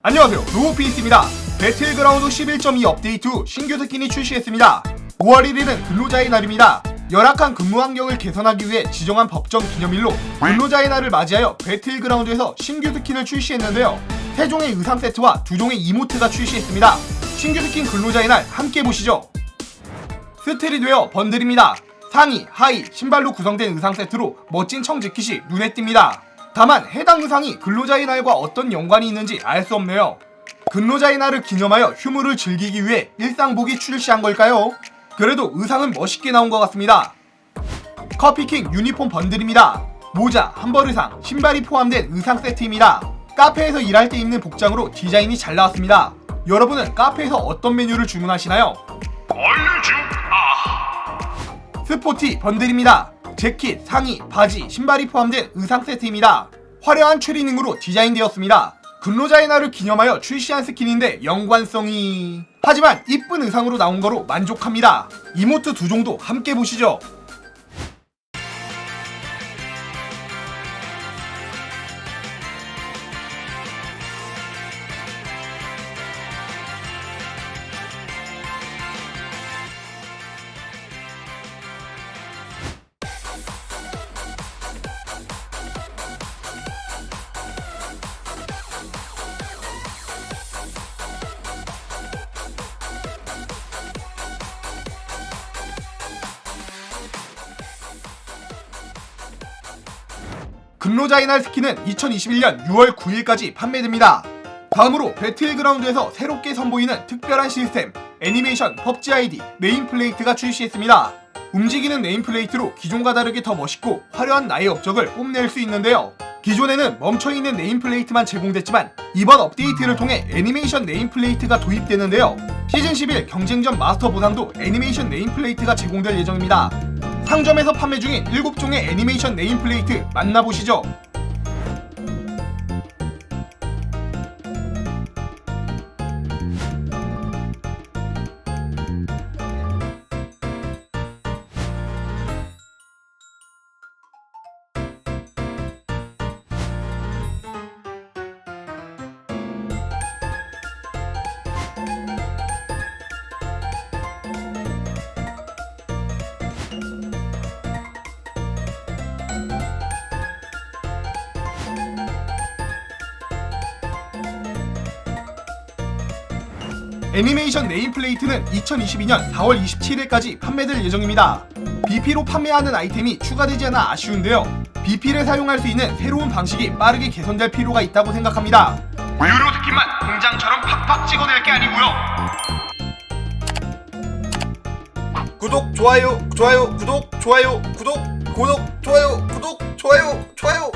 안녕하세요. 노우피스입니다. 배틀그라운드 11.2 업데이트 후 신규 스킨이 출시했습니다. 5월 1일은 근로자의 날입니다. 열악한 근무 환경을 개선하기 위해 지정한 법정 기념일로 근로자의 날을 맞이하여 배틀그라운드에서 신규 스킨을 출시했는데요. 3종의 의상 세트와 2종의 이모트가 출시했습니다. 신규 스킨 근로자의 날 함께 보시죠. 스트릿웨어 번들입니다. 상의, 하의, 신발로 구성된 의상 세트로 멋진 청 재킷이 눈에 띕니다. 다만 해당 의상이 근로자의 날과 어떤 연관이 있는지 알 수 없네요. 근로자의 날을 기념하여 휴무를 즐기기 위해 일상복이 출시한 걸까요? 그래도 의상은 멋있게 나온 것 같습니다. 커피킹 유니폼 번들입니다. 모자, 한벌 의상, 신발이 포함된 의상 세트입니다. 카페에서 일할 때 입는 복장으로 디자인이 잘 나왔습니다. 여러분은 카페에서 어떤 메뉴를 주문하시나요? 스포티 번들입니다. 재킷, 상의, 바지, 신발이 포함된 의상 세트입니다. 화려한 추리닝으로 디자인되었습니다. 근로자의 날을 기념하여 출시한 스킨인데 연관성이... 하지만 이쁜 의상으로 나온 거로 만족합니다. 이모트 두 종도 함께 보시죠. 근로자의 날 스킨은 2021년 6월 9일까지 판매됩니다. 다음으로 배틀그라운드에서 새롭게 선보이는 특별한 시스템 애니메이션 펍지 아이디 네임플레이트가 출시했습니다. 움직이는 네임플레이트로 기존과 다르게 더 멋있고 화려한 나의 업적을 뽐낼 수 있는데요. 기존에는 멈춰있는 네임플레이트만 제공됐지만 이번 업데이트를 통해 애니메이션 네임플레이트가 도입되는데요. 시즌 11 경쟁전 마스터 보상도 애니메이션 네임플레이트가 제공될 예정입니다. 상점에서 판매 중인 7종의 애니메이션 네임플레이트 만나보시죠. 애니메이션 네임플레이트는 2022년 4월 27일까지 판매될 예정입니다. BP로 판매하는 아이템이 추가되지 않아 아쉬운데요. BP를 사용할 수 있는 새로운 방식이 빠르게 개선될 필요가 있다고 생각합니다. 유료 스킨만 공장처럼 팍팍 찍어낼 게 아니고요. 구독 좋아요 좋아요 구독 좋아요 구독 구독 좋아요 구독 좋아요 좋아요